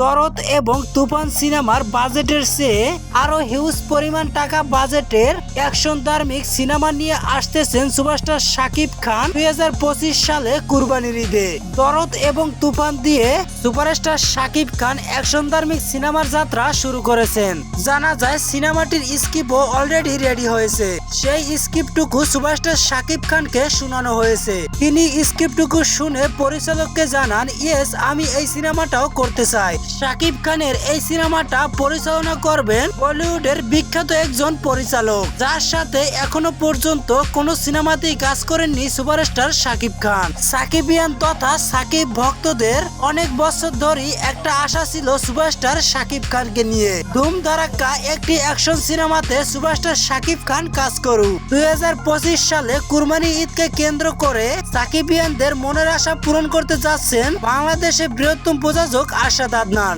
দরদ এবং তুফান সিনেমার বাজেটের চেয়ে আরও হিউজ পরিমাণ টাকা বাজেটের অ্যাকশন ধার্মিক সিনেমা নিয়ে আসতেছেন সুপারস্টার শাকিব খান দুই সালে কুরবানির ঈদে। দরদ এবং তুফান দিয়ে সুপারস্টার শাকিব খান অ্যাকশন ধার্মিক সিনেমার যাত্রা শুরু করেছেন। জানা যায় সিনেমাটির স্ক্রিপ্টও অলরেডি রেডি হয়েছে। সেই স্ক্রিপ্টটুকু সুপারস্টার শাকিব খানকে শোনানো হয়েছে। তিনি স্ক্রিপ্টটুকু শুনে পরিচালককে জানান, ইয়েস, আমি এই সিনেমাটাও করতে চাই। শাকিব খানের এই সিনেমাটা পরিচালনা করবেন বলিউডের বিখ্যাত একজন পরিচালক, যার সাথে এখনও পর্যন্ত কোনো সিনেমাতেই কাজ করেননি সুপারস্টার শাকিব খান। সাকিবিয়ান তথা সাকিব ভক্তদের অনেক বছর ধরেই একটা আশা ছিল সুপারস্টার শাকিব খানকে নিয়ে। ধুম ধারাক্কা একটি অ্যাকশন সিনেমাতে সুপারস্টার শাকিব খান কাজ করুক। দুই সালে কুরবানি ঈদকে কেন্দ্র করে সাকিবিয়ানদের মনের আশা পূরণ করতে যাচ্ছেন বাংলাদেশের বৃহত্তম প্রযোজক আশাদ আদনান। আপনার